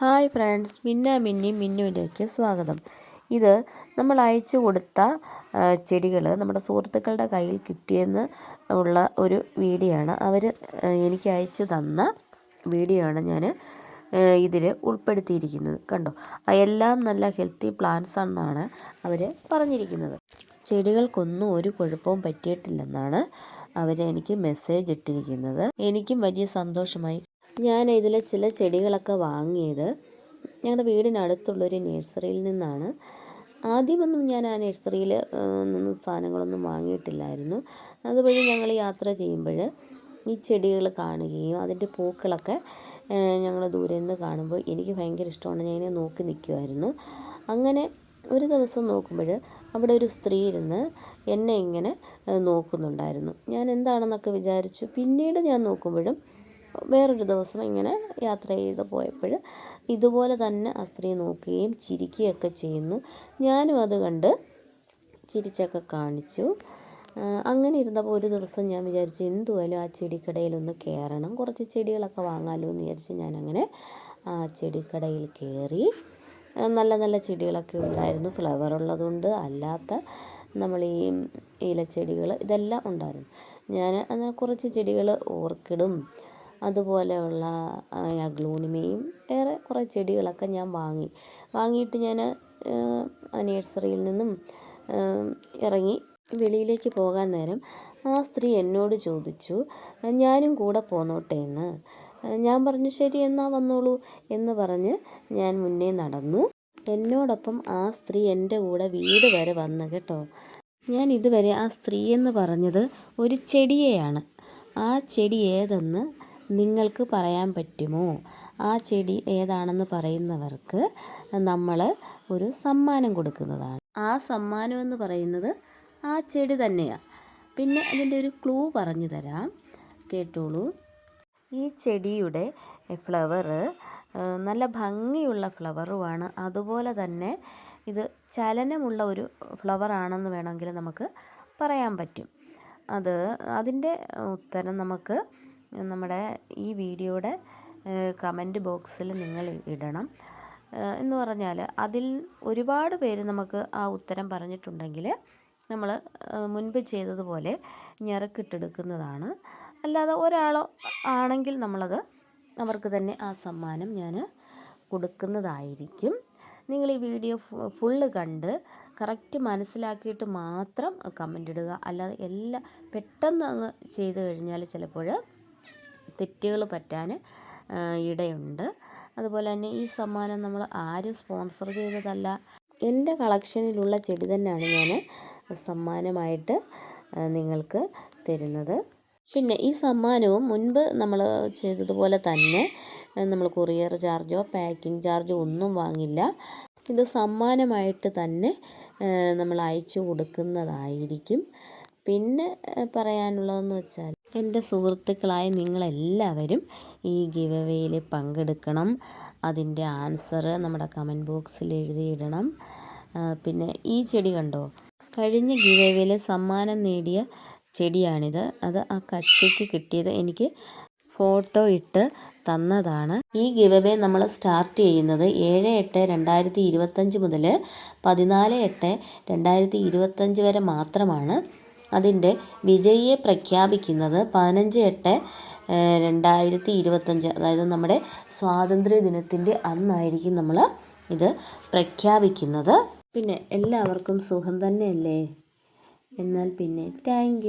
Hi friends മിന്ന മിന്നി മിന്നുവിലേക്ക് സ്വാഗതം. ഇത് നമ്മൾ അയച്ചു കൊടുത്ത ചെടികൾ നമ്മുടെ സുഹൃത്തുക്കളുടെ കയ്യിൽ കിട്ടിയെന്ന് ഉള്ള ഒരു വീഡിയോ ആണ് അവർ എനിക്ക് അയച്ചു തന്ന വീഡിയോ ആണ് ഞാൻ ഇതിൽ ഉൾപ്പെടുത്തിയിരിക്കുന്നത്. കണ്ടോ? എല്ലാം നല്ല ഹെൽത്തി പ്ലാന്റ്സ് ആണെന്നാണ് അവർ പറഞ്ഞിരിക്കുന്നത്. ചെടികൾക്കൊന്നും ഒരു കുഴപ്പവും പറ്റിയിട്ടില്ലെന്നാണ് അവർ എനിക്ക് മെസ്സേജ് ഇട്ടിരിക്കുന്നത്. എനിക്കും വലിയ സന്തോഷമായി. ഞാൻ ഇതിൽ ചില ചെടികളൊക്കെ വാങ്ങിയത്. ഞങ്ങളുടെ വീടിനടുത്തുള്ളൊരു നഴ്സറിയിൽ നിന്നാണ്. ആദ്യമൊന്നും ഞാൻ ആ നഴ്സറിയിൽ നിന്ന് സാധനങ്ങളൊന്നും വാങ്ങിയിട്ടില്ലായിരുന്നു. അതുവഴി ഞങ്ങൾ യാത്ര ചെയ്യുമ്പോൾ ഈ ചെടികൾ കാണുകയും അതിന്റെ പൂക്കളൊക്കെ ഞങ്ങൾ ദൂരെ നിന്ന് കാണുമ്പോൾ എനിക്ക് ഭയങ്കര ഇഷ്ടമാണ്. ഞാൻ ഇങ്ങനെ നോക്കി നിൽക്കുമായിരുന്നു അങ്ങനെ ഒരു ദിവസം നോക്കുമ്പോൾ അവിടെ ഒരു സ്ത്രീ ഇരുന്ന് എന്നെ ഇങ്ങനെ നോക്കുന്നുണ്ടായിരുന്നു. ഞാൻ എന്താണെന്നൊക്കെ വിചാരിച്ചു. പിന്നീട് ഞാൻ നോക്കുമ്പോഴും വേറൊരു ദിവസം ഇങ്ങനെ യാത്ര ചെയ്ത് പോയപ്പോൾ ഇതുപോലെ തന്നെ ആ സ്ത്രീ നോക്കുകയും ചിരിക്കുകയൊക്കെ ചെയ്യുന്നു. ഞാനും അത് കണ്ട് ചിരിച്ചൊക്കെ കാണിച്ചു. അങ്ങനെ ഇരുന്നപ്പോൾ ഒരു ദിവസം ഞാൻ വിചാരിച്ചു എന്തുവായാലും ആ ചെടിക്കടയിലൊന്ന് കയറണം. കുറച്ച് ചെടികളൊക്കെ വാങ്ങാമല്ലോ എന്ന് വിചാരിച്ച് ഞാനങ്ങനെ ആ ചെടിക്കടയിൽ കയറി. നല്ല നല്ല ചെടികളൊക്കെ ഉണ്ടായിരുന്നു. ഫ്ലവർ ഉള്ളതുണ്ട് അല്ലാത്ത നമ്മൾ ഈ ഇലച്ചെടികൾ ഇതെല്ലാം ഉണ്ടായിരുന്നു. ഞാൻ അങ്ങനെ കുറച്ച് ചെടികൾ ഓർക്കിഡും അതുപോലെയുള്ള അഗ്ലോണിമയും വേറെ കുറേ ചെടികളൊക്കെ ഞാൻ വാങ്ങി. വാങ്ങിയിട്ട് ഞാൻ നേഴ്സറിയിൽ നിന്നും ഇറങ്ങി വെളിയിലേക്ക് പോകാൻ നേരം ആ സ്ത്രീ എന്നോട് ചോദിച്ചു ഞാനും കൂടെ പോന്നോട്ടെ എന്ന്? ഞാൻ പറഞ്ഞു ശരി എന്നാൽ വന്നോളൂ എന്ന് പറഞ്ഞ് ഞാൻ മുന്നേ നടന്നു. എന്നോടൊപ്പം ആ സ്ത്രീ എന്റെ കൂടെ വീട് വരെ വന്നു കേട്ടോ. ഞാൻ ഇതുവരെ ആ സ്ത്രീ എന്ന് പറഞ്ഞത് ഒരു ചെടിയെയാണ്. ആ ചെടി ഏതെന്ന് നിങ്ങൾക്ക് പറയാൻ പറ്റുമോ? ആ ചെടി ഏതാണെന്ന് പറയുന്നവർക്ക് നമ്മൾ ഒരു സമ്മാനം കൊടുക്കുന്നതാണ്. ആ സമ്മാനം എന്ന് പറയുന്നത് ആ ചെടി തന്നെയാണ് പിന്നെ അതിന്റെ ഒരു ക്ലൂ പറഞ്ഞു തരാം. കേട്ടോളൂ. ഈ ചെടിയുടെ ഫ്ലവർ നല്ല ഭംഗിയുള്ള ഫ്ലവറുമാണ്. അതുപോലെ തന്നെ ഇത് ചലനമുള്ള ഒരു ഫ്ലവറാണെന്ന് വേണമെങ്കിൽ നമുക്ക് പറയാൻ പറ്റും. അത് അതിന്റെ ഉത്തരം നമുക്ക് നമ്മുടെ ഈ വീഡിയോയുടെ കമന്റ് ബോക്സിൽ നിങ്ങൾ ഇടണം. എന്ന് പറഞ്ഞാൽ അതിൽ ഒരുപാട് പേര് നമുക്ക് ആ ഉത്തരം പറഞ്ഞിട്ടുണ്ടെങ്കിൽ നമ്മൾ മുൻപ് ചെയ്തതുപോലെ ഞെറക്കിട്ടെടുക്കുന്നതാണ്. അല്ലാതെ ഒരാളോ ആണെങ്കിൽ നമ്മളത് അവർക്ക് തന്നെ ആ സമ്മാനം ഞാൻ കൊടുക്കുന്നതായിരിക്കും. നിങ്ങൾ ഈ വീഡിയോ ഫുള്ള് കണ്ട് കറക്റ്റ് മനസ്സിലാക്കിയിട്ട് മാത്രം കമന്റ് ഇടുക. അല്ലാതെ എല്ലാം പെട്ടെന്ന് അങ്ങ് ചെയ്ത് കഴിഞ്ഞാൽ ചിലപ്പോൾ തെറ്റുകൾ പറ്റാൻ ഇടയുണ്ട്. അതുപോലെ തന്നെ ഈ സമ്മാനം നമ്മൾ ആരും സ്പോൺസർ ചെയ്തതല്ല. എന്റെ കളക്ഷനിലുള്ള ചെടി തന്നെയാണ് ഞാൻ സമ്മാനമായിട്ട് നിങ്ങൾക്ക് തരുന്നത്. പിന്നെ ഈ സമ്മാനവും മുൻപ് നമ്മൾ ചെയ്തതുപോലെ തന്നെ നമ്മൾ കൊറിയർ ചാർജോ പാക്കിംഗ് ചാർജോ ഒന്നും വാങ്ങില്ല. ഇത് സമ്മാനമായിട്ട് തന്നെ നമ്മൾ അയച്ചു കൊടുക്കുന്നതായിരിക്കും. പിന്നെ പറയാനുള്ളതെന്ന് വെച്ചാൽ എന്റെ സുഹൃത്തുക്കളായ നിങ്ങളെല്ലാവരും ഈ ഗിവ് പങ്കെടുക്കണം. അതിന്റെ ആൻസർ നമ്മുടെ കമന്റ് ബോക്സിൽ എഴുതിയിടണം. പിന്നെ ഈ ചെടി കണ്ടോ? കഴിഞ്ഞ ഗിവ് സമ്മാനം നേടിയ ചെടിയാണിത്. അത് ആ കക്ഷിക്ക് കിട്ടിയത് എനിക്ക് ഫോട്ടോ ഇട്ട് തന്നതാണ്. ഈ ഗിവ് നമ്മൾ സ്റ്റാർട്ട് ചെയ്യുന്നത് ഏഴ് എട്ട് രണ്ടായിരത്തി ഇരുപത്തഞ്ച് മുതൽ പതിനാല് എട്ട് രണ്ടായിരത്തി ഇരുപത്തഞ്ച് വരെ മാത്രമാണ്. അതിന്റെ വിജയിയെ പ്രഖ്യാപിക്കുന്നത് പതിനഞ്ച് എട്ട് രണ്ടായിരത്തി ഇരുപത്തഞ്ച് അതായത് നമ്മുടെ സ്വാതന്ത്ര്യ ദിനത്തിന്റെ അന്നായിരിക്കും നമ്മൾ ഇത് പ്രഖ്യാപിക്കുന്നത്. പിന്നെ എല്ലാവർക്കും സുഖം തന്നെയല്ലേ? എന്നാൽ പിന്നെ താങ്ക്